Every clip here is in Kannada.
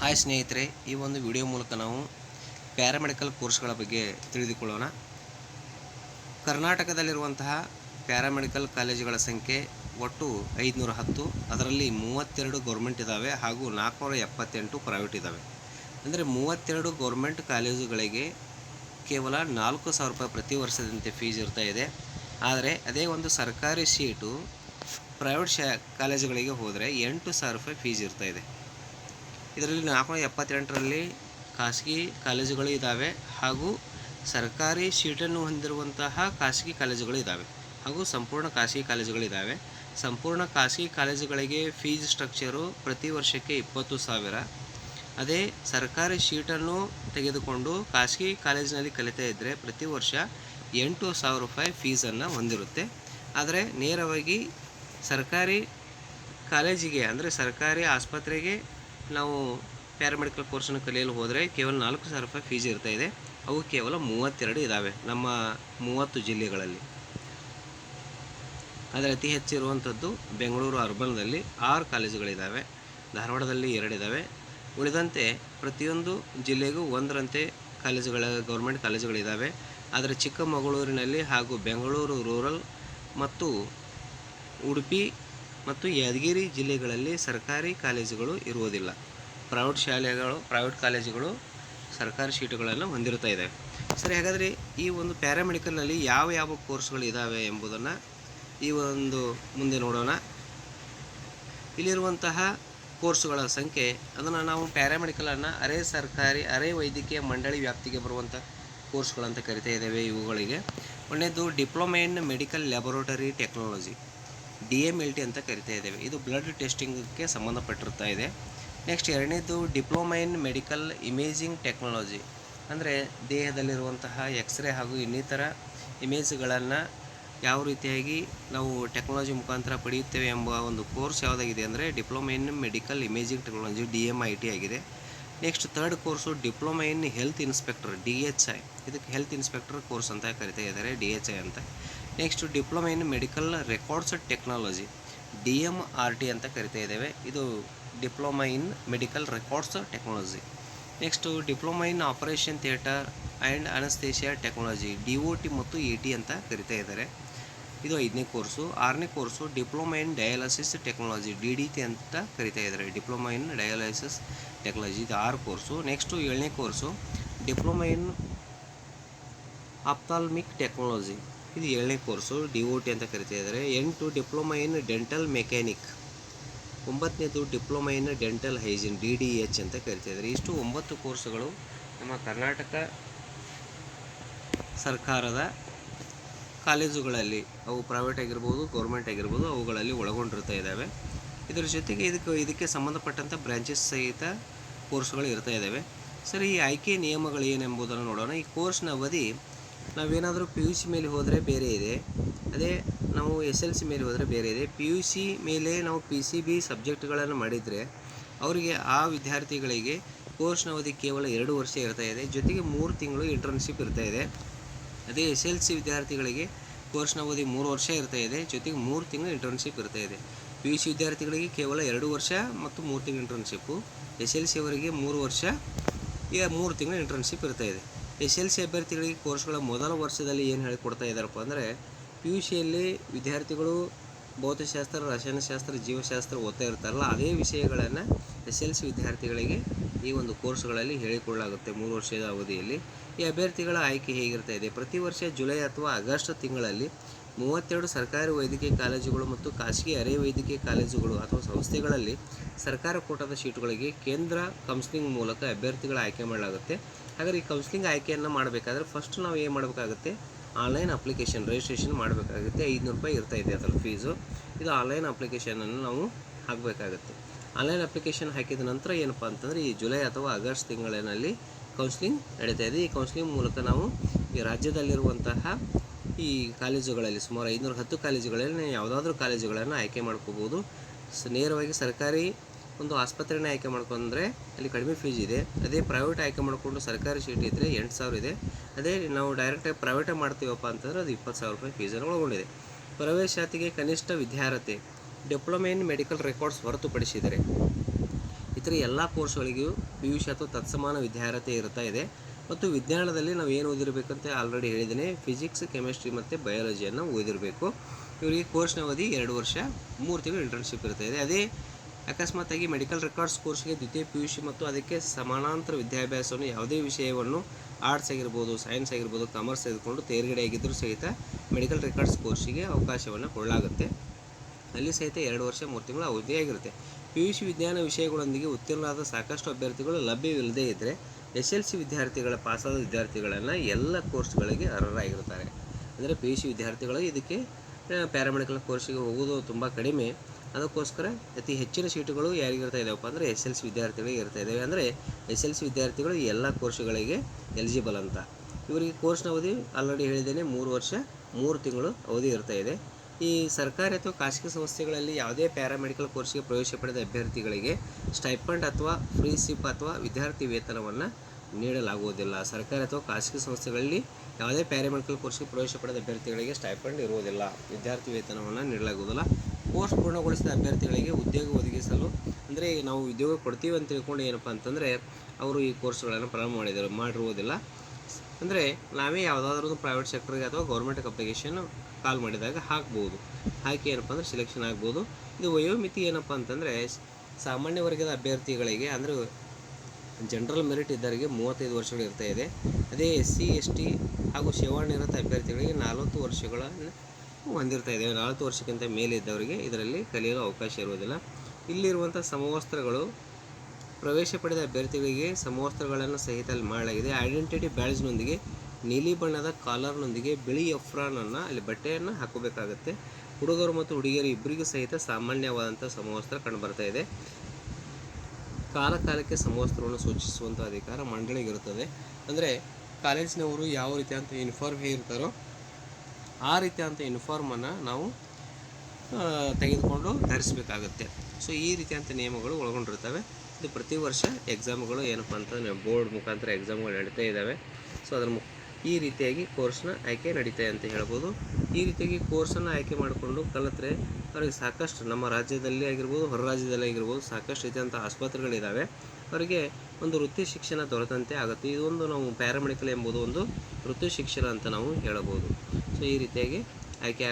ಹಾಯ್ ಸ್ನೇಹಿತರೆ, ಈ ಒಂದು ವಿಡಿಯೋ ಮೂಲಕ ನಾವು ಪ್ಯಾರಾಮೆಡಿಕಲ್ ಕೋರ್ಸ್ಗಳ ಬಗ್ಗೆ ತಿಳಿದುಕೊಳ್ಳೋಣ. ಕರ್ನಾಟಕದಲ್ಲಿರುವಂತಹ ಪ್ಯಾರಾಮೆಡಿಕಲ್ ಕಾಲೇಜುಗಳ ಸಂಖ್ಯೆ ಒಟ್ಟು ಐದುನೂರ ಹತ್ತು, ಅದರಲ್ಲಿ ಮೂವತ್ತೆರಡು ಗೌರ್ಮೆಂಟ್ ಇದ್ದಾವೆ ಹಾಗೂ ನಾಲ್ಕುನೂರ ಎಪ್ಪತ್ತೆಂಟು ಪ್ರೈವೇಟ್ ಇದ್ದಾವೆ ಅಂದರೆ ಮೂವತ್ತೆರಡು ಗೌರ್ಮೆಂಟ್ ಕಾಲೇಜುಗಳಿಗೆ ಕೇವಲ ನಾಲ್ಕು ಸಾವಿರ ರೂಪಾಯಿ ಪ್ರತಿ ವರ್ಷದಂತೆ ಫೀಸ್ ಇರ್ತಾ ಇದೆ. ಆದರೆ ಅದೇ ಒಂದು ಸರ್ಕಾರಿ ಸೀಟು ಪ್ರೈವೇಟ್ ಶಾ, ಕಾಲೇಜುಗಳಿಗೆ ಹೋದರೆ ಎಂಟು ಸಾವಿರ ರೂಪಾಯಿ ಫೀಸ್ ಇರ್ತಾ ಇದೆ. ಇದರಲ್ಲಿ ನಾಲ್ಕುನೂರ ಎಪ್ಪತ್ತೆಂಟರಲ್ಲಿ ಖಾಸಗಿ ಕಾಲೇಜುಗಳು ಇದ್ದಾವೆ ಹಾಗೂ ಸರ್ಕಾರಿ ಸೀಟನ್ನು ಹೊಂದಿರುವಂತಹ ಖಾಸಗಿ ಕಾಲೇಜುಗಳು ಇದ್ದಾವೆ ಹಾಗೂ ಸಂಪೂರ್ಣ ಖಾಸಗಿ ಕಾಲೇಜುಗಳಿದ್ದಾವೆ ಸಂಪೂರ್ಣ ಖಾಸಗಿ ಕಾಲೇಜುಗಳಿಗೆ ಫೀಸ್ ಸ್ಟ್ರಕ್ಚರು ಪ್ರತಿ ವರ್ಷಕ್ಕೆ ಇಪ್ಪತ್ತು ಸಾವಿರ. ಅದೇ ಸರ್ಕಾರಿ ಶೀಟನ್ನು ತೆಗೆದುಕೊಂಡು ಖಾಸಗಿ ಕಾಲೇಜಿನಲ್ಲಿ ಕಲಿತಾ ಇದ್ದರೆ ಪ್ರತಿ ವರ್ಷ ಎಂಟು ಸಾವಿರ ರೂಪಾಯಿ ಫೀಸನ್ನು ಹೊಂದಿರುತ್ತೆ. ಆದರೆ ನೇರವಾಗಿ ಸರ್ಕಾರಿ ಕಾಲೇಜಿಗೆ, ಅಂದರೆ ಸರ್ಕಾರಿ ಆಸ್ಪತ್ರೆಗೆ ನಾವು ಪ್ಯಾರಾಮೆಡಿಕಲ್ ಕೋರ್ಸನ್ನು ಕಲಿಯಲು ಹೋದರೆ ಕೇವಲ ನಾಲ್ಕು ಸಾವಿರ ರೂಪಾಯಿ ಫೀಸ್ ಇರ್ತಾ ಇದೆ. ಅವು ಕೇವಲ ಮೂವತ್ತೆರಡು ಇದ್ದಾವೆ ನಮ್ಮ ಮೂವತ್ತು ಜಿಲ್ಲೆಗಳಲ್ಲಿ. ಆದರೆ ಅತಿ ಹೆಚ್ಚಿರುವಂಥದ್ದು ಬೆಂಗಳೂರು ಅರ್ಬನ್ದಲ್ಲಿ ಆರು ಕಾಲೇಜುಗಳಿದ್ದಾವೆ ಧಾರವಾಡದಲ್ಲಿ ಎರಡಿದ್ದಾವೆ ಉಳಿದಂತೆ ಪ್ರತಿಯೊಂದು ಜಿಲ್ಲೆಗೂ ಒಂದರಂತೆ ಕಾಲೇಜುಗಳ, ಗೌರ್ಮೆಂಟ್ ಕಾಲೇಜುಗಳಿದ್ದಾವೆ ಆದರೆ ಚಿಕ್ಕಮಗಳೂರಿನಲ್ಲಿ ಹಾಗೂ ಬೆಂಗಳೂರು ರೂರಲ್ ಮತ್ತು ಉಡುಪಿ ಮತ್ತು ಯಾದಗಿರಿ ಜಿಲ್ಲೆಗಳಲ್ಲಿ ಸರ್ಕಾರಿ ಕಾಲೇಜುಗಳು ಇರುವುದಿಲ್ಲ. ಪ್ರೈವೇಟ್ ಶಾಲೆಗಳು ಪ್ರೈವೇಟ್ ಕಾಲೇಜುಗಳು ಸರ್ಕಾರಿ ಸೀಟುಗಳನ್ನು ಹೊಂದಿರುತ್ತಾ ಇದ್ದಾವೆ. ಸರಿ, ಹಾಗಾದರೆ ಈ ಒಂದು ಪ್ಯಾರಾಮೆಡಿಕಲ್ನಲ್ಲಿ ಯಾವ ಯಾವ ಕೋರ್ಸ್ಗಳು ಇದ್ದಾವೆ ಎಂಬುದನ್ನು ಈ ಒಂದು ಮುಂದೆ ನೋಡೋಣ. ಇಲ್ಲಿರುವಂತಹ ಕೋರ್ಸುಗಳ ಸಂಖ್ಯೆ, ಅದನ್ನು ನಾವು ಪ್ಯಾರಾಮೆಡಿಕಲನ್ನು ಅರೆ ಸರ್ಕಾರಿ, ಅರೆ ವೈದ್ಯಕೀಯ ಮಂಡಳಿ ವ್ಯಾಪ್ತಿಗೆ ಬರುವಂಥ ಕೋರ್ಸ್ಗಳಂತ ಕರಿತಾ ಇದ್ದೇವೆ ಇವುಗಳಿಗೆ. ಒಳ್ಳೆಯದು diploma in medical laboratory technology. D M L T ಅಂತ ಕರಿತಾ ಇದ್ದೇವೆ. ಇದು ಬ್ಲಡ್ ಟೆಸ್ಟಿಂಗ್ಗೆ ಸಂಬಂಧಪಟ್ಟಿರ್ತಾ ಇದೆ. ನೆಕ್ಸ್ಟ್ ಎರಡನೇದು diploma in medical imaging technology ಅಂದರೆ ದೇಹದಲ್ಲಿರುವಂತಹ ಎಕ್ಸ್ರೇ ಹಾಗೂ ಇನ್ನಿತರ ಇಮೇಜ್ಗಳನ್ನು ಯಾವ ರೀತಿಯಾಗಿ ನಾವು ಟೆಕ್ನಾಲಜಿ ಮುಖಾಂತರ ಪಡೆಯುತ್ತೇವೆ ಎಂಬ ಒಂದು ಕೋರ್ಸ್ ಯಾವುದಾಗಿದೆ ಅಂದರೆ diploma in medical imaging technology D M I T ಆಗಿದೆ. Next third course diploma in health inspector D H I ಇದಕ್ಕೆ ಹೆಲ್ತ್ ಇನ್ಸ್ಪೆಕ್ಟರ್ ಕೋರ್ಸ್ ಅಂತ ಕರಿತಾ ಇದ್ದಾರೆ ಡಿ ಎಚ್ ಐ ಅಂತ. Next diploma in medical records technology D M R T ಅಂತ ಕರಿತಾ ಇದ್ದೇವೆ. ಇದು diploma in medical records technology next diploma in operation theatre and anaesthesia technology D O T ಮತ್ತು ಎ ಟಿ ಅಂತ ಕರಿತಾ ಇದ್ದಾರೆ. ಇದು ಐದನೇ ಕೋರ್ಸು ಆರನೇ course diploma in dialysis technology D D T ಅಂತ ಕರಿತಾ ಇದ್ದಾರೆ. ಡಿಪ್ಲೊಮಾ ಇನ್ ಡಯಾಲಿಸಿಸ್ ಟೆಕ್ನಾಲಜಿ ಇದು ಆರು ಕೋರ್ಸು ನೆಕ್ಸ್ಟು ಏಳನೇ course diploma in ophthalmic technology ಇದು ಏಳನೇ ಕೋರ್ಸು ಡಿ ಒ ಟಿ ಅಂತ ಕರಿತಾ ಇದ್ದಾರೆ ಎಂಟು, diploma in dental mechanic. ಒಂಬತ್ತನೇದು, diploma in dental hygiene, D D H ಅಂತ ಕರಿತಾ ಇದ್ದಾರೆ ಇಷ್ಟು ಒಂಬತ್ತು ಕೋರ್ಸುಗಳು ನಮ್ಮ ಕರ್ನಾಟಕ ಸರ್ಕಾರದ ಕಾಲೇಜುಗಳಲ್ಲಿ, ಅವು ಪ್ರೈವೇಟ್ ಆಗಿರ್ಬೋದು ಗೌರ್ಮೆಂಟ್ ಆಗಿರ್ಬೋದು, ಅವುಗಳಲ್ಲಿ ಒಳಗೊಂಡಿರ್ತಾ ಇದ್ದಾವೆ. ಇದರ ಜೊತೆಗೆ ಇದಕ್ಕೆ ಇದಕ್ಕೆ ಸಂಬಂಧಪಟ್ಟಂಥ ಬ್ರಾಂಚಸ್ ಸಹಿತ ಕೋರ್ಸ್ಗಳು ಇರ್ತಾ ಇದ್ದಾವೆ. ಸರಿ, ಈ ಆಯ್ಕೆ ನಿಯಮಗಳು ಏನೆಂಬುದನ್ನು ನೋಡೋಣ. ಈ ಕೋರ್ಸ್ನ ಅವಧಿ ನಾವೇನಾದರೂ ಪಿ ಯು ಸಿ ಮೇಲೆ ಹೋದರೆ ಬೇರೆ ಇದೆ. ಅದೇ ನಾವು ಎಸ್ ಎಲ್ ಸಿ ಮೇಲೆ ಹೋದರೆ ಬೇರೆ ಇದೆ. ಪಿ ಯು ಸಿ ಮೇಲೆ ನಾವು ಪಿ ಸಿ ಬಿ ಸಬ್ಜೆಕ್ಟ್ಗಳನ್ನು ಮಾಡಿದರೆ ಅವರಿಗೆ ಆ ವಿದ್ಯಾರ್ಥಿಗಳಿಗೆ ಕೋರ್ಸ್ನ ಅವಧಿ ಕೇವಲ ಎರಡು ವರ್ಷ ಇರ್ತಾ ಇದೆ. ಜೊತೆಗೆ ಮೂರು ತಿಂಗಳು ಇಂಟರ್ನ್ಶಿಪ್ ಇರ್ತಾ ಇದೆ. ಅದೇ ಎಸ್ ಎಲ್ ಸಿ ವಿದ್ಯಾರ್ಥಿಗಳಿಗೆ ಕೋರ್ಸ್ನ ಅವಧಿ ಮೂರು ವರ್ಷ ಇರ್ತಾ ಇದೆ. ಜೊತೆಗೆ ಮೂರು ತಿಂಗಳು ಇಂಟರ್ನ್ಶಿಪ್ ಇರ್ತಾ ಇದೆ. ಪಿ ಯು ಸಿ ವಿದ್ಯಾರ್ಥಿಗಳಿಗೆ ಕೇವಲ ಎರಡು ವರ್ಷ ಮತ್ತು ಮೂರು ತಿಂಗಳು ಇಂಟರ್ನ್ಶಿಪ್ಪು ಎಸ್ ಎಲ್ ಸಿ ಅವರಿಗೆ ಮೂರು ವರ್ಷ, ಈಗ ಮೂರು ತಿಂಗಳು ಇಂಟರ್ನ್ಶಿಪ್ ಇರ್ತಾ ಇದೆ. ಎಸ್ ಎಲ್ ಸಿ ಅಭ್ಯರ್ಥಿಗಳಿಗೆ ಕೋರ್ಸ್ಗಳ ಮೊದಲ ವರ್ಷದಲ್ಲಿ ಏನು ಹೇಳಿಕೊಡ್ತಾ ಇದ್ದಾರಪ್ಪ ಅಂದರೆ ಪಿ ಯು ಸಿಯಲ್ಲಿ ವಿದ್ಯಾರ್ಥಿಗಳು ಭೌತಶಾಸ್ತ್ರ, ರಸಾಯನಶಾಸ್ತ್ರ, ಜೀವಶಾಸ್ತ್ರ ಓದ್ತಾ ಇರ್ತಾರಲ್ಲ, ಅದೇ ವಿಷಯಗಳನ್ನು ಎಸ್ ಎಲ್ ಸಿ ವಿದ್ಯಾರ್ಥಿಗಳಿಗೆ ಈ ಒಂದು ಕೋರ್ಸ್ಗಳಲ್ಲಿ ಹೇಳಿಕೊಳ್ಳಲಾಗುತ್ತೆ ಮೂರು ವರ್ಷದ ಅವಧಿಯಲ್ಲಿ. ಈ ಅಭ್ಯರ್ಥಿಗಳ ಆಯ್ಕೆ ಹೇಗಿರ್ತಾ ಇದೆ? ಪ್ರತಿ ವರ್ಷ ಜುಲೈ ಅಥವಾ ಆಗಸ್ಟ್ ತಿಂಗಳಲ್ಲಿ ಮೂವತ್ತೆರಡು ಸರ್ಕಾರಿ ವೈದ್ಯಕೀಯ ಕಾಲೇಜುಗಳು ಮತ್ತು ಖಾಸಗಿ ಅರೆ ವೈದ್ಯಕೀಯ ಕಾಲೇಜುಗಳು ಅಥವಾ ಸಂಸ್ಥೆಗಳಲ್ಲಿ ಸರ್ಕಾರ ಕೋಟಾದ ಸೀಟುಗಳಿಗೆ ಕೇಂದ್ರ ಕೌನ್ಸಿಲಿಂಗ್ ಮೂಲಕ ಅಭ್ಯರ್ಥಿಗಳ ಆಯ್ಕೆ ಮಾಡಲಾಗುತ್ತೆ. ಹಾಗಾದ್ರೆ ಈ ಕೌನ್ಸಿಲಿಂಗ್ ಆಯ್ಕೆಯನ್ನು ಮಾಡಬೇಕಾದ್ರೆ ಫಸ್ಟ್ ನಾವು ಏನು ಮಾಡಬೇಕಾಗುತ್ತೆ? ಆನ್ಲೈನ್ ಅಪ್ಲಿಕೇಶನ್ ರಿಜಿಸ್ಟ್ರೇಷನ್ ಮಾಡಬೇಕಾಗುತ್ತೆ. ಐದುನೂರು ರೂಪಾಯಿ ಇರ್ತಾ ಇದೆ ಅದರ ಫೀಸು ಇದು ಆನ್ಲೈನ್ ಅಪ್ಲಿಕೇಶನನ್ನು ನಾವು ಹಾಕಬೇಕಾಗುತ್ತೆ. ಆನ್ಲೈನ್ ಅಪ್ಲಿಕೇಶನ್ ಹಾಕಿದ ನಂತರ ಏನಪ್ಪ ಅಂತಂದರೆ, ಈ ಜುಲೈ ಅಥವಾ ಆಗಸ್ಟ್ ತಿಂಗಳಿನಲ್ಲಿ ಕೌನ್ಸಿಲಿಂಗ್ ನಡೀತಾ ಇದೆ. ಈ ಕೌನ್ಸಿಲಿಂಗ್ ಮೂಲಕ ನಾವು ಈ ರಾಜ್ಯದಲ್ಲಿರುವಂತಹ ಈ ಕಾಲೇಜುಗಳಲ್ಲಿ ಸುಮಾರು ಐನೂರ ಹತ್ತು ಕಾಲೇಜುಗಳಲ್ಲಿ ಯಾವುದಾದ್ರೂ ಕಾಲೇಜುಗಳನ್ನು ಆಯ್ಕೆ ಮಾಡ್ಕೋಬೋದು. ನೇರವಾಗಿ ಸರ್ಕಾರಿ ಒಂದು ಆಸ್ಪತ್ರೆನ ಆಯ್ಕೆ ಮಾಡ್ಕೊಂಡ್ರೆ ಅಲ್ಲಿ ಕಡಿಮೆ ಫೀಸ್ ಇದೆ. ಅದೇ ಪ್ರೈವೇಟ್ ಆಯ್ಕೆ ಮಾಡಿಕೊಂಡು ಸರ್ಕಾರಿ ಸೀಟ್ ಇದ್ದರೆ ಎಂಟು ಸಾವಿರ ಇದೆ. ಅದೇ ನಾವು ಡೈರೆಕ್ಟಾಗಿ ಪ್ರೈವೇಟೇ ಮಾಡ್ತೀವಪ್ಪ ಅಂತಂದರೆ ಅದು ಇಪ್ಪತ್ತು ಸಾವಿರ ರೂಪಾಯಿ ಫೀಸನ್ನು ಒಳಗೊಂಡಿದೆ. ಪ್ರವೇಶಾತಿಗೆ ಕನಿಷ್ಠ ವಿದ್ಯಾರ್ಹತೆ ಡಿಪ್ಲೊಮಾ ಇನ್ ಮೆಡಿಕಲ್ ರೆಕಾರ್ಡ್ಸ್ ಹೊರತುಪಡಿಸಿದರೆ ಇತರ ಎಲ್ಲ ಕೋರ್ಸ್ಗಳಿಗೂ ಪಿ ಯು ಸಿ ಅಥವಾ ತತ್ಸಮಾನ ವಿದ್ಯಾರ್ಹತೆ ಇರ್ತಾ ಇದೆ. ಮತ್ತು ವಿಜ್ಞಾನದಲ್ಲಿ ನಾವು ಏನು ಓದಿರಬೇಕಂತ ಆಲ್ರೆಡಿ ಹೇಳಿದ್ದೇನೆ. ಫಿಸಿಕ್ಸ್ ಕೆಮಿಸ್ಟ್ರಿ ಮತ್ತು ಬಯಾಲಜಿಯನ್ನು ಓದಿರಬೇಕು. ಇವರಿಗೆ ಕೋರ್ಸ್ನ ಅವಧಿ ಎರಡು ವರ್ಷ, ಮೂರು ತಿಂಗಳು ಇಂಟರ್ನ್ಶಿಪ್ ಇರ್ತಾ ಇದೆ. ಅದೇ ಅಕಸ್ಮಾತಾಗಿ ಮೆಡಿಕಲ್ ರೆಕಾರ್ಡ್ಸ್ ಕೋರ್ಸ್ಗೆ ದ್ವಿತೀಯ ಪಿ ಯು ಸಿ ಮತ್ತು ಅದಕ್ಕೆ ಸಮಾನಾಂತರ ವಿದ್ಯಾಭ್ಯಾಸವನ್ನು ಯಾವುದೇ ವಿಷಯವನ್ನು ಆರ್ಟ್ಸ್ ಆಗಿರ್ಬೋದು, ಸೈನ್ಸ್ ಆಗಿರ್ಬೋದು, ಕಾಮರ್ಸ್ ತೆಗೆದುಕೊಂಡು ತೇರ್ಗಡೆಯಾಗಿದ್ದರೂ ಸಹಿತ ಮೆಡಿಕಲ್ ರೆಕಾರ್ಡ್ಸ್ ಕೋರ್ಸಿಗೆ ಅವಕಾಶವನ್ನು ಕೊಡಲಾಗುತ್ತೆ. ಅಲ್ಲಿ ಸಹಿತ ಎರಡು ವರ್ಷ, ಮೂರು ತಿಂಗಳು ಅವಧಿಯಾಗಿರುತ್ತೆ. ಪಿ ಯು ಸಿ ವಿಜ್ಞಾನ ವಿಷಯಗಳೊಂದಿಗೆ ಉತ್ತೀರ್ಣರಾದ ಸಾಕಷ್ಟು ಅಭ್ಯರ್ಥಿಗಳು ಲಭ್ಯವಿಲ್ಲದೇ ಇದ್ದರೆ ಎಸ್ ಎಲ್ ಸಿ ವಿದ್ಯಾರ್ಥಿಗಳ ಪಾಸಾದ ವಿದ್ಯಾರ್ಥಿಗಳನ್ನು ಎಲ್ಲ ಕೋರ್ಸ್ಗಳಿಗೆ ಅರ್ಹರಾಗಿರ್ತಾರೆ ಅಂದರೆ ಪಿ ಯು ಸಿ ವಿದ್ಯಾರ್ಥಿಗಳು ಇದಕ್ಕೆ ಪ್ಯಾರಾಮೆಡಿಕಲ್ ಕೋರ್ಸಿಗೆ ಹೋಗೋದು ತುಂಬ ಕಡಿಮೆ. ಅದಕ್ಕೋಸ್ಕರ ಅತಿ ಹೆಚ್ಚಿನ ಸೀಟುಗಳು ಯಾರಿಗೆ ಇರ್ತಾ ಇದ್ದಾವಪ್ಪ ಅಂದರೆ ಎಸ್ ಎಲ್ ಸಿ ವಿದ್ಯಾರ್ಥಿಗಳಿಗೆ ಇರ್ತಾ ಇದ್ದಾವೆ ಅಂದರೆ ಎಸ್ ಎಲ್ ಸಿ ವಿದ್ಯಾರ್ಥಿಗಳು ಎಲ್ಲ ಕೋರ್ಸ್ಗಳಿಗೆ ಎಲಿಜಿಬಲ್ ಅಂತ. ಇವರಿಗೆ ಕೋರ್ಸ್ನ ಅವಧಿ ಆಲ್ರೆಡಿ ಹೇಳಿದ್ದೇನೆ, ಮೂರು ವರ್ಷ, ಮೂರು ತಿಂಗಳು ಅವಧಿ ಇರ್ತಾ ಇದೆ. ಈ ಸರ್ಕಾರಿ ಅಥವಾ ಖಾಸಗಿ ಸಂಸ್ಥೆಗಳಲ್ಲಿ ಯಾವುದೇ ಪ್ಯಾರಾಮೆಡಿಕಲ್ ಕೋರ್ಸ್ಗೆ ಪ್ರವೇಶ ಪಡೆದ ಅಭ್ಯರ್ಥಿಗಳಿಗೆ ಸ್ಟೈಪಂಡ್ ಅಥವಾ ಫ್ರೀ ಸಿಪ್ ಅಥವಾ ವಿದ್ಯಾರ್ಥಿ ವೇತನವನ್ನು ನೀಡಲಾಗುವುದಿಲ್ಲ. ಸರ್ಕಾರಿ ಅಥವಾ ಖಾಸಗಿ ಸಂಸ್ಥೆಗಳಲ್ಲಿ ಯಾವುದೇ ಪ್ಯಾರಾಮೆಡಿಕಲ್ ಕೋರ್ಸ್ಗೆ ಪ್ರವೇಶ ಪಡೆದ ಅಭ್ಯರ್ಥಿಗಳಿಗೆ ಸ್ಟೈಪಂಡ್ ಇರುವುದಿಲ್ಲ. ವಿದ್ಯಾರ್ಥಿ ವೇತನವನ್ನು ನೀಡಲಾಗುವುದಿಲ್ಲ. ಕೋರ್ಸ್ ಪೂರ್ಣಗೊಳಿಸಿದ ಅಭ್ಯರ್ಥಿಗಳಿಗೆ ಉದ್ಯೋಗ ಒದಗಿಸಲು, ಅಂದರೆ ನಾವು ಉದ್ಯೋಗ ಕೊಡ್ತೀವಿ ಅಂತ ತಿಳ್ಕೊಂಡು ಏನಪ್ಪ ಅಂತಂದರೆ, ಅವರು ಈ ಕೋರ್ಸ್ಗಳನ್ನು ಪ್ರಾರಂಭ ಮಾಡಿದರು, ಮಾಡಿರುವುದಿಲ್ಲ. ಅಂದರೆ ನಾವೇ ಯಾವುದಾದ್ರೂ ಒಂದು ಪ್ರೈವೇಟ್ ಸೆಕ್ಟರ್ಗೆ ಅಥವಾ ಗೌರ್ಮೆಂಟ್ಗೆ ಅಪ್ಲಿಕೇಶನ್ ಕಾಲ್ ಮಾಡಿದಾಗ ಹಾಕ್ಬೋದು. ಹಾಕಿ ಏನಪ್ಪ ಅಂದರೆ ಸೆಲೆಕ್ಷನ್ ಆಗ್ಬೋದು. ಇದು ವಯೋಮಿತಿ ಏನಪ್ಪ ಅಂತಂದರೆ, ಸಾಮಾನ್ಯ ವರ್ಗದ ಅಭ್ಯರ್ಥಿಗಳಿಗೆ, ಅಂದರೆ ಜನರಲ್ ಮೆರಿಟ್ ಇದ್ದವರಿಗೆ ಮೂವತ್ತೈದು ವರ್ಷಗಳು ಇರ್ತಾ ಇದೆ. ಅದೇ ಎಸ್ ಸಿ ಎಸ್ ಟಿ ಹಾಗೂ ಸೇವಾನಿರತ ಅಭ್ಯರ್ಥಿಗಳಿಗೆ ನಲವತ್ತು ವರ್ಷಗಳನ್ನು ಹೊಂದಿರ್ತಾ ಇದ್ದೇವೆ. ನಾಲ್ಕು ವರ್ಷಕ್ಕಿಂತ ಮೇಲಿದ್ದವರಿಗೆ ಇದರಲ್ಲಿ ಕಲಿಯಲು ಅವಕಾಶ ಇರುವುದಿಲ್ಲ. ಇಲ್ಲಿರುವಂಥ ಸಮವಸ್ತ್ರಗಳು ಪ್ರವೇಶ ಪಡೆದ ಅಭ್ಯರ್ಥಿಗಳಿಗೆ ಸಮವಸ್ತ್ರಗಳನ್ನು ಸಹಿತ ಅಲ್ಲಿ ಮಾಡಲಾಗಿದೆ ಐಡೆಂಟಿಟಿ ಬ್ಯಾಡ್ಜ್ನೊಂದಿಗೆ ನೀಲಿ ಬಣ್ಣದ ಕಾಲರ್ನೊಂದಿಗೆ ಬಿಳಿ ಎಫ್ರಾನನ್ನು ಅಲ್ಲಿ ಬಟ್ಟೆಯನ್ನು ಹಾಕೋಬೇಕಾಗತ್ತೆ. ಹುಡುಗರು ಮತ್ತು ಹುಡುಗಿಯರು ಇಬ್ಬರಿಗೂ ಸಹಿತ ಸಾಮಾನ್ಯವಾದಂಥ ಸಮವಸ್ತ್ರ ಕಂಡುಬರ್ತಾ ಇದೆ. ಕಾಲ ಕಾಲಕ್ಕೆ ಸಮವಸ್ತ್ರವನ್ನು ಸೂಚಿಸುವಂಥ ಅಧಿಕಾರ ಮಂಡಳಿಗಿರುತ್ತದೆ ಅಂದರೆ ಕಾಲೇಜಿನವರು ಯಾವ ರೀತಿಯಾದಂಥ ಯೂನಿಫಾರ್ಮ್ ಹೇಗಿರ್ತಾರೋ ಆ ರೀತಿಯಂಥ ಯೂನಿಫಾರ್ಮನ್ನು ನಾವು ತೆಗೆದುಕೊಂಡು ಧರಿಸಬೇಕಾಗುತ್ತೆ. ಸೊ ಈ ರೀತಿಯಂಥ ನಿಯಮಗಳು ಒಳಗೊಂಡಿರ್ತವೆ ಇದು ಪ್ರತಿ ವರ್ಷ ಎಕ್ಸಾಮ್ಗಳು ಏನಪ್ಪ ಅಂತಂದರೆ ಬೋರ್ಡ್ ಮುಖಾಂತರ ಎಕ್ಸಾಮ್ಗಳು ನಡೀತಾ ಇದ್ದಾವೆ. ಸೊ ಅದರ ಮು, ಈ ರೀತಿಯಾಗಿ ಕೋರ್ಸ್ನ ಆಯ್ಕೆ ನಡೀತಾ ಅಂತ ಹೇಳ್ಬೋದು. ಈ ರೀತಿಯಾಗಿ ಕೋರ್ಸನ್ನು ಆಯ್ಕೆ ಮಾಡಿಕೊಂಡು ಕಲಿತ್ರೆ, ಅವರಿಗೆ ಸಾಕಷ್ಟು ನಮ್ಮ ರಾಜ್ಯದಲ್ಲಿ ಆಗಿರ್ಬೋದು, ಹೊರ ರಾಜ್ಯದಲ್ಲಿ ಆಗಿರ್ಬೋದು, ಸಾಕಷ್ಟು ರೀತಿಯಂಥ ಆಸ್ಪತ್ರೆಗಳಿದ್ದಾವೆ. ಅವರಿಗೆ ಒಂದು ವೃತ್ತಿ ಶಿಕ್ಷಣ ದೊರೆತಂತೆ ಆಗುತ್ತೆ. ಇದೊಂದು ನಾವು ಪ್ಯಾರಾಮೆಡಿಕಲ್ ಎಂಬುದು ಒಂದು ವೃತ್ತಿ ಶಿಕ್ಷಣ ಅಂತ ನಾವು ಹೇಳಬಹುದು. ಸೊ ಈ ರೀತಿಯಾಗಿ ಆಯ್ಕೆ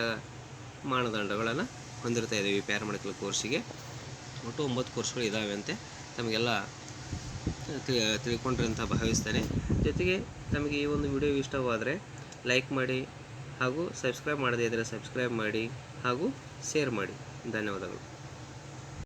ಮಾನದಂಡಗಳನ್ನು ಹೊಂದಿರ್ತಾ ಇದ್ದೀವಿ ಪ್ಯಾರಾಮೆಡಿಕಲ್ ಕೋರ್ಸಿಗೆ ಒಟ್ಟು ಒಂಬತ್ತು ಕೋರ್ಸ್ಗಳು ಇದ್ದಾವೆ ಅಂತೆ. ತಮಗೆಲ್ಲ ತಿಳಿ ತಿಳ್ಕೊಂಡ್ರಿ ಅಂತ ಭಾವಿಸ್ತೇನೆ. ಜೊತೆಗೆ ತಮಗೆ ಈ ಒಂದು ವಿಡಿಯೋ ಇಷ್ಟವಾದರೆ ಲೈಕ್ ಮಾಡಿ ಹಾಗೂ ಸಬ್ಸ್ಕ್ರೈಬ್ ಮಾಡದೇ ಇದ್ದರೆ ಸಬ್ಸ್ಕ್ರೈಬ್ ಮಾಡಿ ಹಾಗೂ ಶೇರ್ ಮಾಡಿ. ಧನ್ಯವಾದಗಳು.